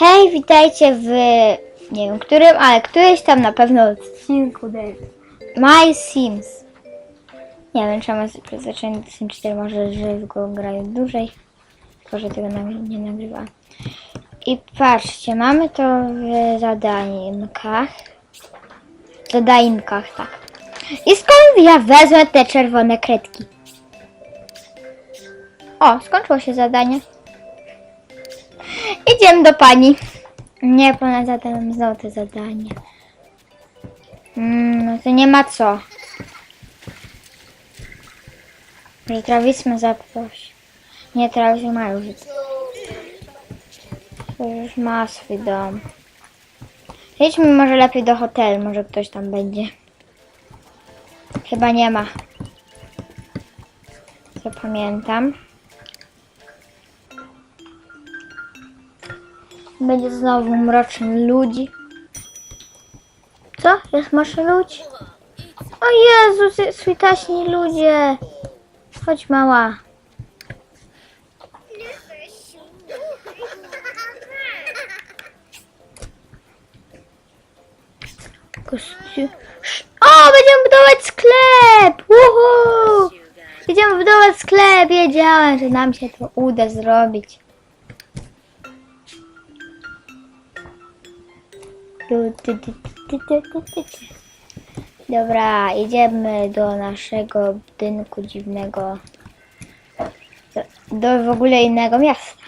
Hej, witajcie w nie wiem którym, ale któryś tam na pewno odcinku My Sims. Nie wiem, czemu do Sim 4, może że go grają dłużej, tylko że tego nie nagrywa. I patrzcie, mamy to w zadaninkach. Zadaninkach, tak. I skąd ja wezmę te czerwone kredki? O, skończyło się zadanie. Idziemy do pani. Nie, pana zadałem znowu to zadanie. Mm, no to nie ma co. Że Travisma zaprosi. Nie, Travis ma już. Już ma swój dom. Idźmy może lepiej do hotelu, może ktoś tam będzie. Chyba nie ma. Co pamiętam. Będzie znowu mroczny ludzi. Co? Jest mroczny ludzi? O Jezus, switaśni ludzie. Chodź mała. Kościół. Sz- O, będziemy budować sklep! Uhu! Będziemy budować sklep, wiedziałem, że nam się to uda zrobić. Dobra, idziemy do naszego budynku dziwnego. Do, do w ogóle innego miasta.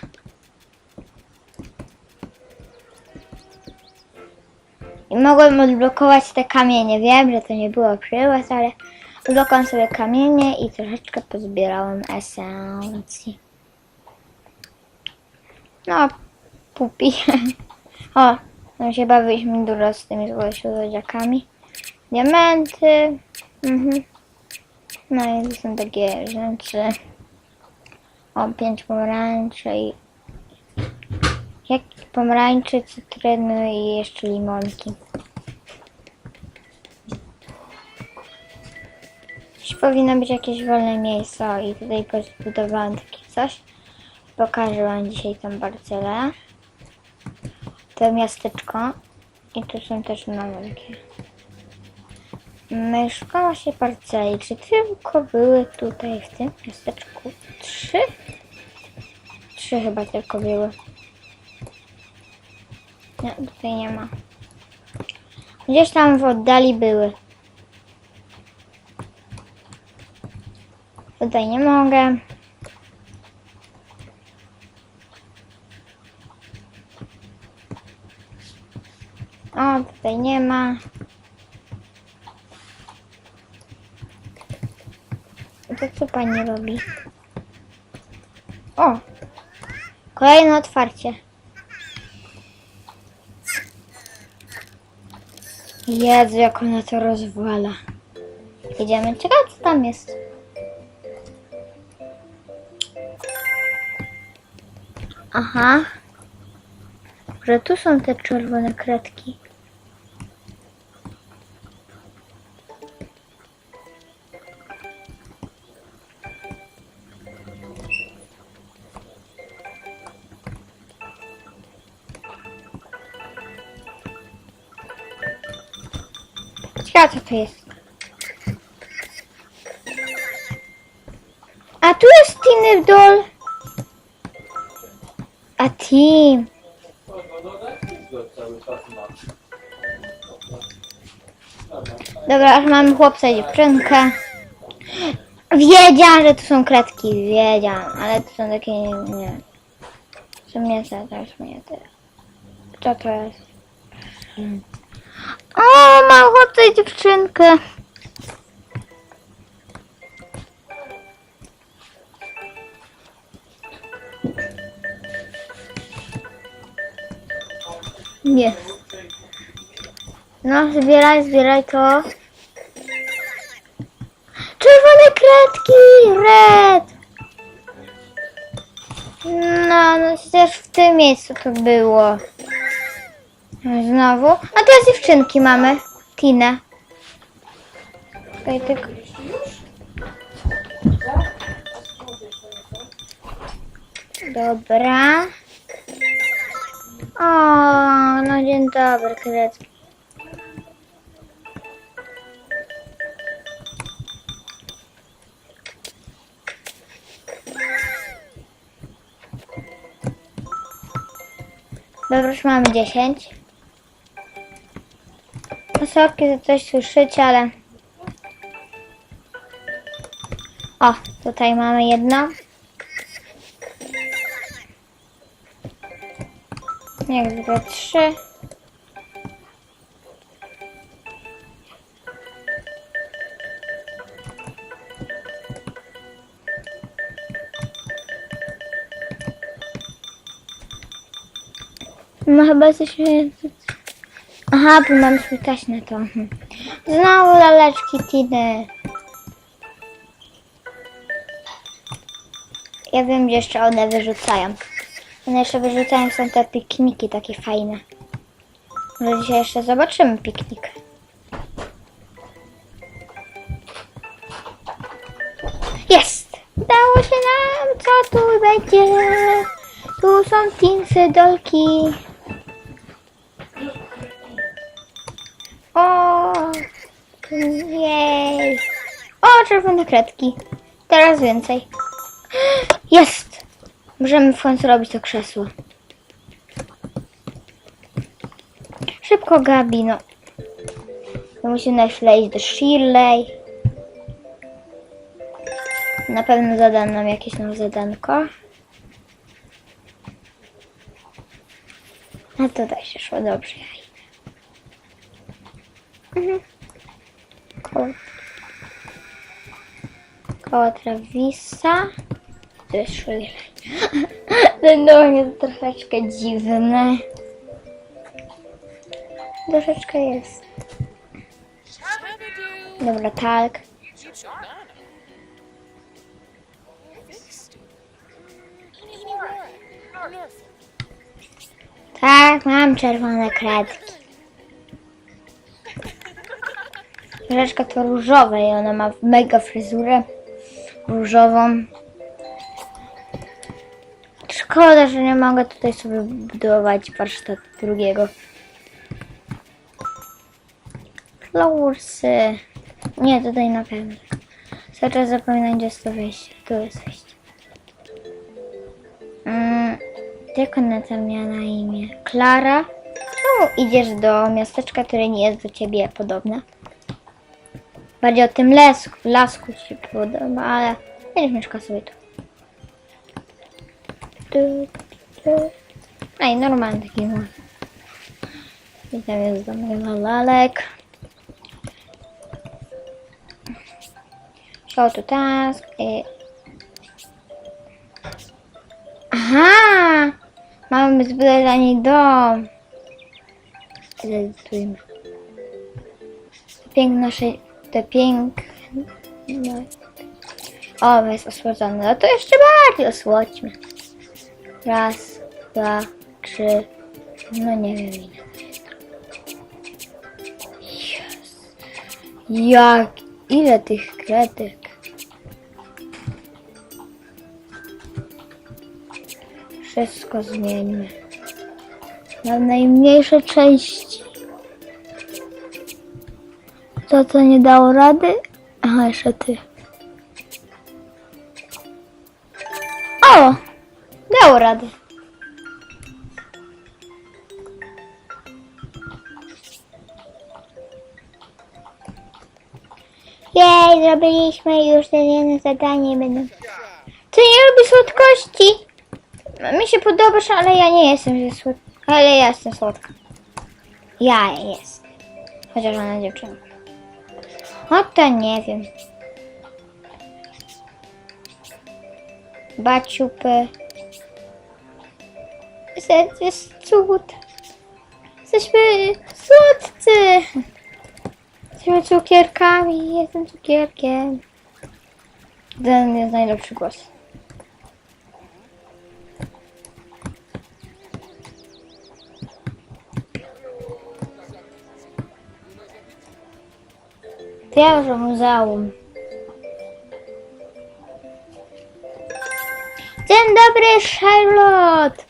I mogłem odblokować te kamienie. Wiem, że to nie było przy was, ale odblokowałem sobie kamienie i troszeczkę pozbierałem esencji. No, pupi. O, no się bawiliśmy dużo z tymi złodziakami. Diamenty. Mhm. No i to są takie rzeczy. O, pięć pomarańczy i... Jak pomarańczy, cytryny i jeszcze limonki. Dziś powinno być jakieś wolne miejsce i tutaj pozbudowałam takie coś. Pokażę wam dzisiaj tą parcelę. To miasteczko. I tu są też malutkie. Mieszkała się parceli. Czy tylko były tutaj w tym miasteczku? Trzy? Trzy chyba tylko były. Nie, tutaj nie ma. Gdzieś tam w oddali były. Tutaj nie mogę. Tutaj nie ma. To co pani robi? O! Kolejne otwarcie. Jezu, jak ona to rozwala. Idziemy. Ciekawe, co tam jest. Aha. Że tu są te czerwone kredki. Jest. A tu jest Tiny Doll. A Team. Dobra, aż mamy chłopca i dziewczynkę. Wiedziałam, że tu są kredki, wiedziałam, ale to są takie, nie, nie. Są mięsa, teraz mnie te. Co to jest? O, mam i dziewczynkę. Nie. No, zbieraj, zbieraj to. Czerwone kredki! Red! No, no też w tym miejscu to było. Znowu. A teraz dziewczynki mamy. Tina. Czekaj, tylko... Dobra. O, no dzień dobry, kredki. Dobra, już mamy 10. Sorki, że coś słyszycie, ale... O, tutaj mamy jedno. Jak zwykle trzy. No chyba jesteśmy... Aha, bo mam swój na to. Mhm. Znowu laleczki Tiny. Ja wiem, gdzie jeszcze one wyrzucają. One jeszcze wyrzucają są te pikniki takie fajne. Może dzisiaj jeszcze zobaczymy piknik. Jest! Udało się nam! Co tu będzie? Tu są tinsy, dolki. O, czerwone kredki. Teraz więcej. Jest! Możemy w końcu robić to krzesło. Szybko, Gabi, no. No Musimy najpierw do Shirley. Na pewno zada nam jakieś nowe zadanko. A tutaj się szło dobrze. Mhm. Koło, koło Travisa. Ten dom jest troszeczkę dziwny. Troszeczkę jest. Dobra, tak. Tak, mam czerwone kredki. Rzeczka to różowe i ona ma mega fryzurę różową. Szkoda, że nie mogę tutaj sobie budować warsztatu drugiego. Flowersy. Nie, tutaj na pewno. Cały czas zapominam, gdzie jest to wejście. Tu jest wejście. Mm, jak ona tam miała na imię? Klara? Czemu idziesz do miasteczka, które nie jest do ciebie podobne? Bardziej o tym lesku, lasku ci podoba, ale będziesz mieszkał sobie tu. I normalny taki ma. I tam jest domek dla lalek. Show to task. I... Aha! Mamy zbudować dla niej dom. Zedytujmy. Piękne nasze... Te piękne... O, jest osłodzone. No to jeszcze bardziej osłodźmy. Raz, dwa, trzy. No nie wiem ile. Yes. Jak? Ile tych kredek? Wszystko zmieńmy. Na najmniejsze części. To, co nie dało rady? Aha, jeszcze ty. O! Dało radę. Jej, zrobiliśmy już te jedno zadanie będą. Ty nie lubisz słodkości? Mi się podobasz, ale ja nie jestem że słodka. Ale ja jestem słodka. Ja jestem. Chociaż ona dziewczynka. O to nie wiem. Baciupy. Jest, jest cud. Jesteśmy słodcy. Jesteśmy cukierkami. Jestem cukierkiem. Ten jest najlepszy głos. Pierwsze muzeum. Dzień dobry, Charlotte.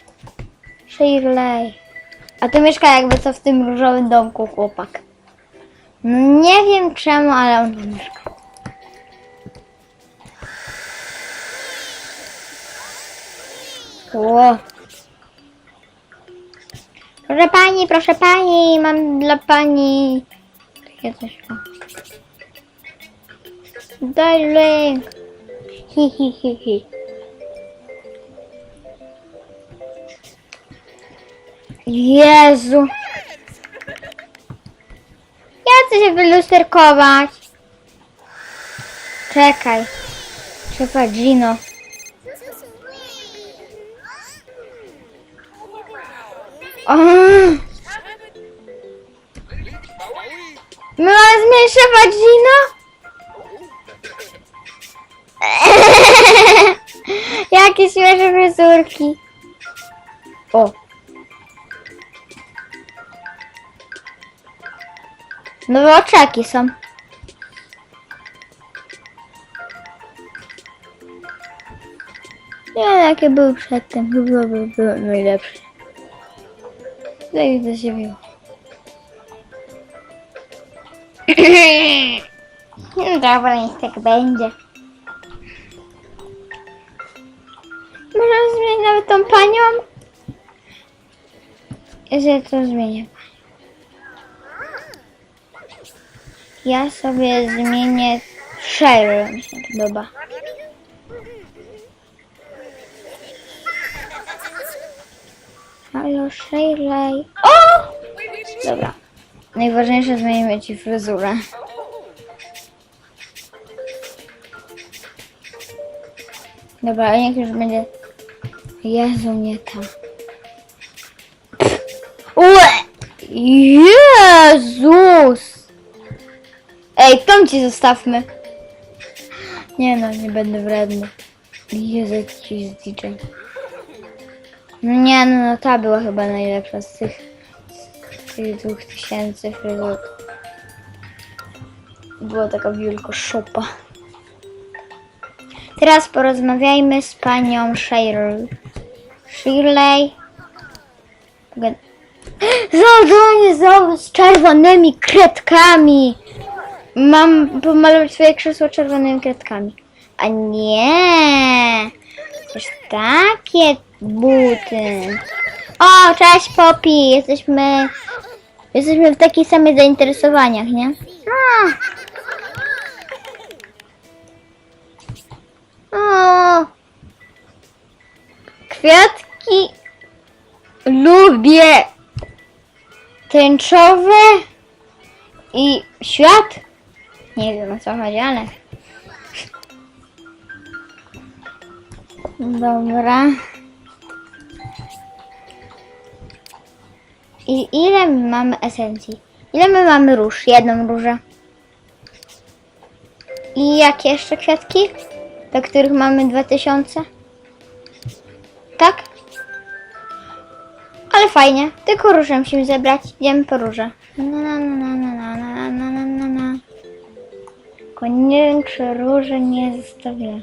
Shirley. A tu mieszka jakby co w tym różowym domku chłopak. Nie wiem czemu, ale on tu mieszka. Ło. Proszę pani, proszę pani, mam dla pani coś. Darling. Hi, hi. Jezu. Ja chcę się wylusterkować. Czekaj. Trzeba Gino. prowadź, Zino? Jakie świeże fryzurki. O. Nowe oczaki są. Nie wiem, jakie były przedtem. Chyba były najlepsze. Tak się. Dobra, niech tak będzie. Możemy zmienić nawet tą panią? Jeżeli to zmienię. Ja sobie zmienię Cheryl, mi się podoba. Halo Shirley. O! Dobra. Najważniejsze zmienimy ci fryzurę. Dobra, ale niech już będzie... Jezu, nie ta. Ue! Jezus! Ej, tą ci zostawmy. Nie no, nie będę wredny. Jezu, jakiś DJ. Nie no, no ta była chyba najlepsza z tych, dwóch tysięcy fryzur. Była taka wielka szopa. Teraz porozmawiajmy z panią. Shirley. Pogad- Zadanie z czerwonymi kredkami. Mam pomalować swoje krzesło czerwonymi kredkami. A nie. Przecież takie buty. O, cześć Poppy. Jesteśmy... Jesteśmy w takich samych zainteresowaniach, nie? A. O. Kwiatki lubię tęczowe i świat. Nie wiem o co chodzi, ale. Dobra. I ile my mamy esencji? Ile my mamy róż? Jedną różę. I jakie jeszcze kwiatki? Do których mamy 2000? Tak? Ale fajnie. Tylko róże musimy zebrać. Idziemy po róże. Na, na, na, na, na, na, na, na, na, na. Tylko nie wiem, czy róże nie zostawię.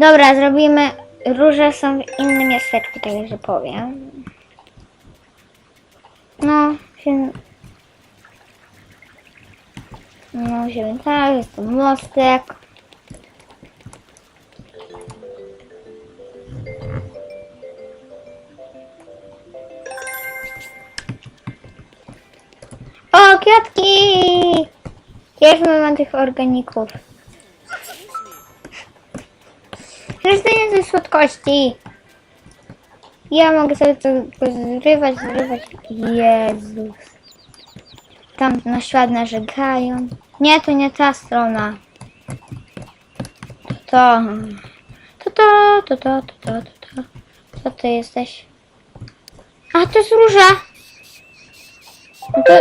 Dobra, zrobimy... Róże są w innym miasteczku, tak że powiem. No, się... No, się tak, jest to mostek. O, kwiatki! Bierzmy mam tych organików. Przecież to nie ze słodkości. Ja mogę sobie to zrywać, zrywać. Jezus. Tam na świat narzekają. Nie, to nie ta strona. To. To to, to to, to to, to to. Co ty jesteś? A, to jest róża. No to,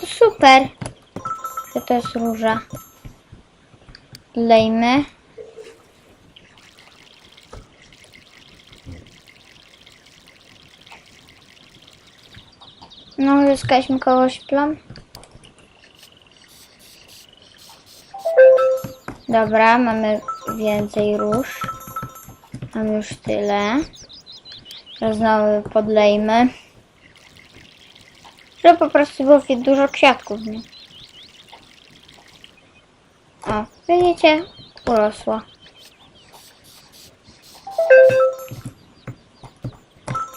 to super. że To jest róża. Lejmy. No, zyskaliśmy kogoś plan. Dobra, mamy więcej róż. Mam już tyle. Znowu podlejmy. Żeby po prostu było dużo kwiatków. Nie? O, widzicie? Urosło.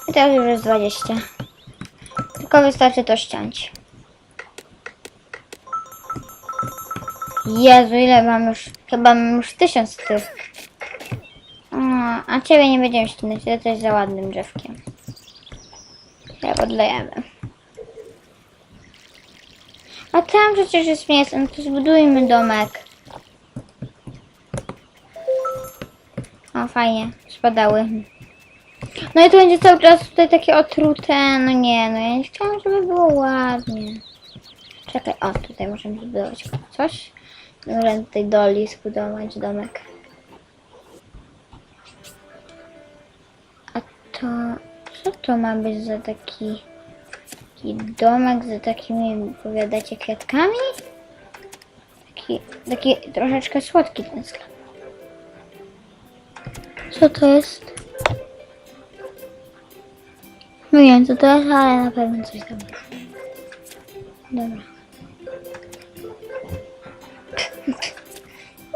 I teraz już jest 20. Tylko wystarczy to ściąć. Jezu, ile mam już? Chyba mam już tysiąc tych. A ciebie nie będziemy ścinać, ty jesteś za ładnym drzewkiem. Ja podlejemy. A tam przecież jest miejsce, no to zbudujmy domek. O, fajnie, spadały. No i to będzie cały czas tutaj takie otrute, no nie, no ja nie chciałam, żeby było ładnie. Czekaj, o, tutaj możemy zbudować coś. Możemy tutaj doli zbudować domek. A to, co to ma być za taki, taki domek z takimi, powiadacie, kwiatkami? Taki, taki troszeczkę słodki ten sklep. Co to jest? No nie wiem co to jest, ale na pewno coś tam jest. Dobra.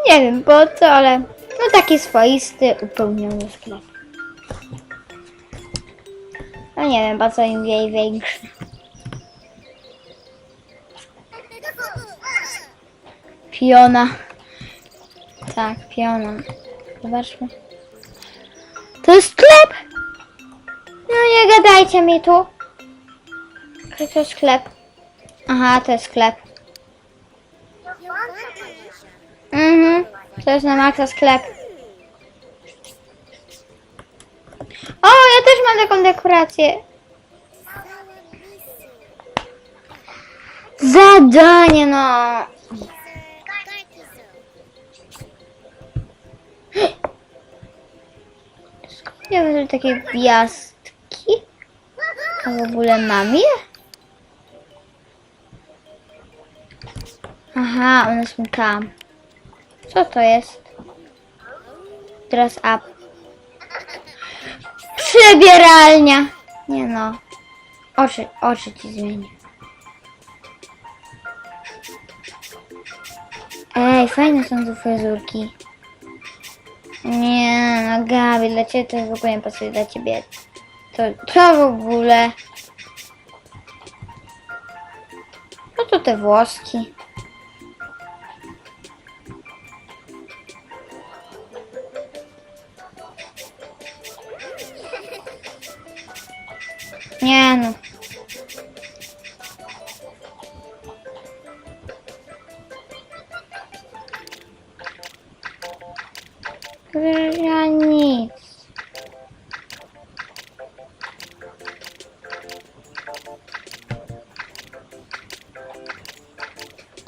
Nie wiem po co, ale no taki swoisty, upełniony sklep. No nie wiem po co im jej większy. Piona. Tak, piona. Zobaczmy. To jest sklep! Nie gadajcie mi tu. To sklep? Aha, to jest sklep. Mhm. To jest na maksa sklep. O, ja też mam taką dekorację. Zadanie, no. Ja wiem, takie gwiazdki? A w ogóle mam je? Aha, one są tam. Co to jest? Dress up. Przebieralnia. Nie no. Oczy, oczy ci zmienię. Ej, fajne są te fryzurki. Nie, no Gabi, dla ciebie to w ogóle nie pasuje, dla ciebie to co w ogóle? No to te włoski.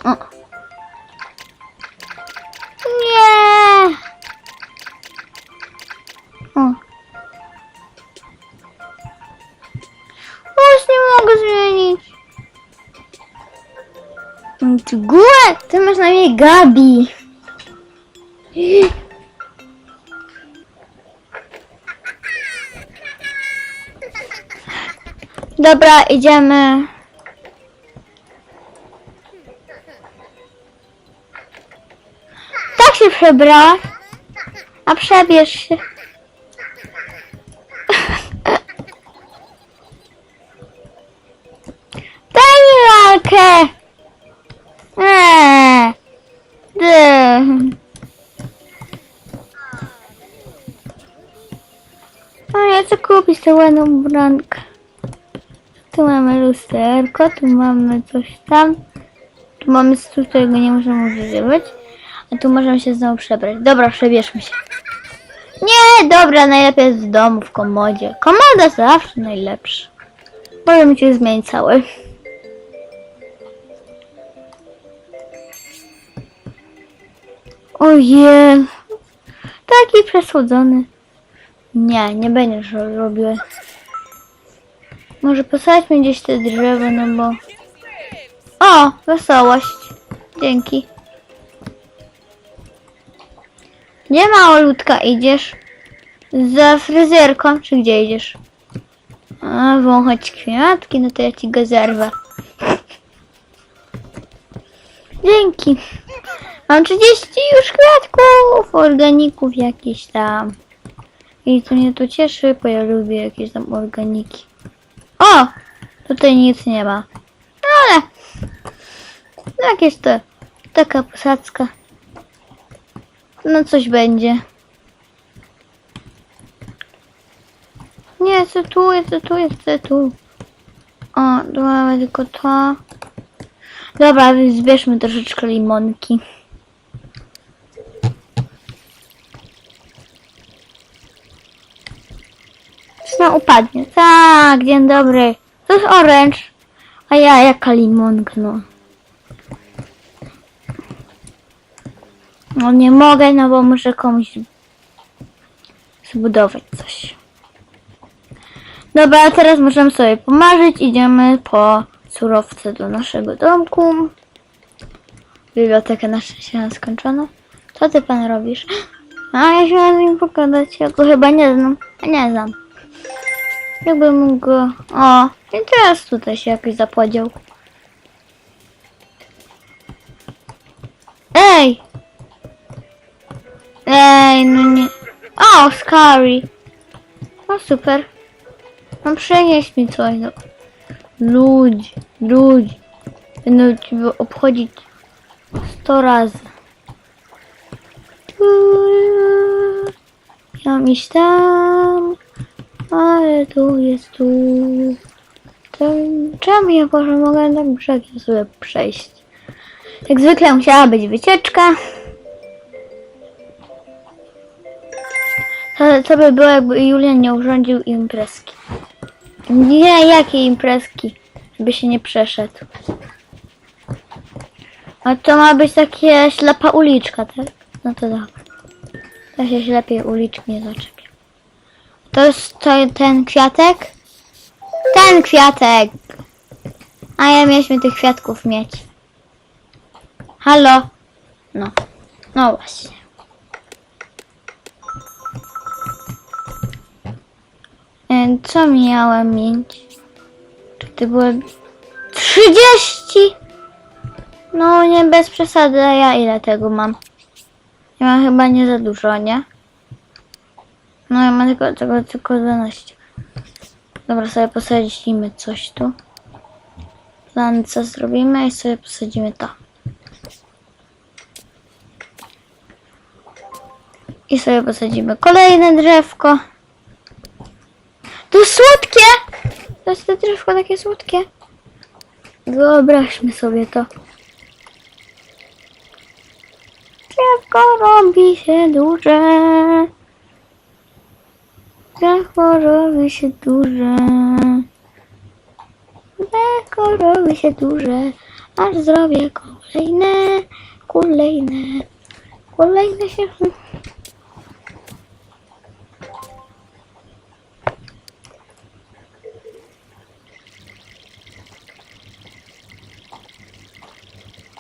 Nie. O. Już nie mogę zmienić. Głę, ty masz na imię Gabi. Dobra, idziemy. Przebrała. A przebierz się. Daj mi lalkę. Eee. Ty. A ja chcę kupić tę ładną ubrankę. Tu mamy lusterko, tu mamy coś tam. Tu mamy stół, którego nie możemy używać. A tu możemy się znowu przebrać. Dobra, przebierzmy się. Nie, dobra, najlepiej jest w domu, w komodzie. Komoda zawsze najlepsza. Możemy cię zmienić cały. Ojej. Taki przesłodzony. Nie, nie będziesz ro- robiły. Może posadźmy gdzieś te drzewo, no bo... O, wesołość. Dzięki. Nie ma małolutka idziesz? Za fryzjerką, czy gdzie idziesz? A, wąchać kwiatki, no to ja ci go zerwę. Dzięki. Mam 30 już kwiatków, organików jakieś tam. I co mnie tu cieszy, bo ja lubię jakieś tam organiki. O! Tutaj nic nie ma. No ale... Jakieś to... Taka posadzka. No coś będzie. Nie, co tu, co tu, co tu. O, tu mamy tylko to. Dobra, zbierzmy troszeczkę limonki. No upadnie. Tak, dzień dobry. To jest oręcz. A ja jaka limonka, no. No nie mogę, no bo muszę komuś zbudować coś. Dobra, a teraz możemy sobie pomarzyć. Idziemy po surowce do naszego domku. Biblioteka nasza się skończona. Co ty pan robisz? A ja się z nim pogadać. Ja go chyba nie znam. Ja nie znam. Jakbym mógł go... O, i teraz tutaj się jakoś zapłodział. Ej! Ej, no nie... O, scary! No super. No przynieś mi coś. No. Ludzi, ludzi. Będę cię obchodzić sto razy. Ja mam iść tam, ale tu jest tu. Czemu ja może mogę tak brzegiem sobie przejść? Jak zwykle musiała być wycieczka. To, to by było jakby Julian nie urządził imprezki. Nie, jakie imprezki? Żeby się nie przeszedł. A to ma być takie ślepa uliczka, tak? No to tak. Ja się ślepej uliczki nie zaczepię. To jest to, ten kwiatek? Ten kwiatek! A ja mieliśmy tych kwiatków mieć. Halo? No. No właśnie. Co miałem mieć? Czy to było 30? No nie bez przesady, a ja ile tego mam? Ja mam chyba nie za dużo, nie? No ja mam tylko, tylko, tylko 12. Dobra, sobie posadzimy coś tu. Plan co zrobimy i sobie posadzimy to. I sobie posadzimy kolejne drzewko. To jest słodkie! To jest to drzewko takie słodkie. Wyobraźmy sobie to. Drzewko robi się duże. Drzewko robi się duże. Drzewko robi się duże. Aż zrobię kolejne, kolejne, kolejne się...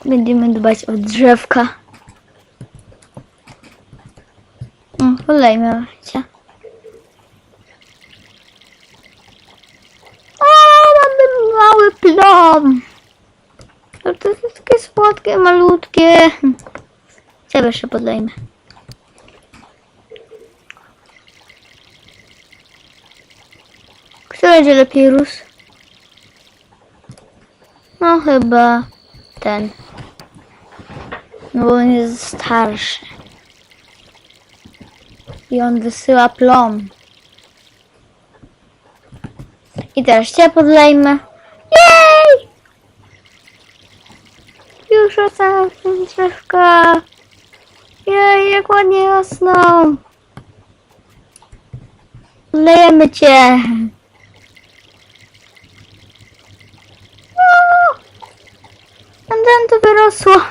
Będziemy dbać o drzewka. O, polejmy cię. O, mamy mały plom. No to jest takie słodkie, malutkie. Ciebie jeszcze podlejmy. Kto będzie lepiej rósł? No chyba ten. No bo on jest starszy. I on wysyła plom. I teraz cię podlejmy. Jej! Już ocalałem drzewka. Jej, jak ładnie jasno. Lejemy cię. O! Tam to wyrosło.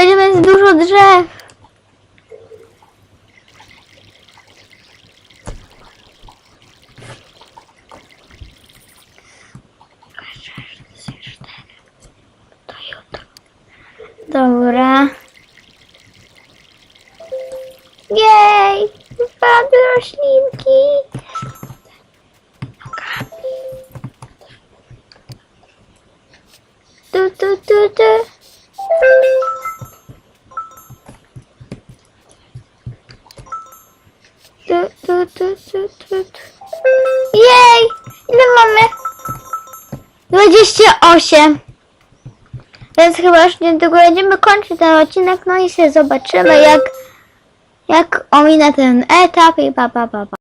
Będzie mieć dużo 28. Więc chyba już niedługo będziemy kończyć ten odcinek, no i się zobaczymy jak jak ominę ten etap i pa pa pa pa.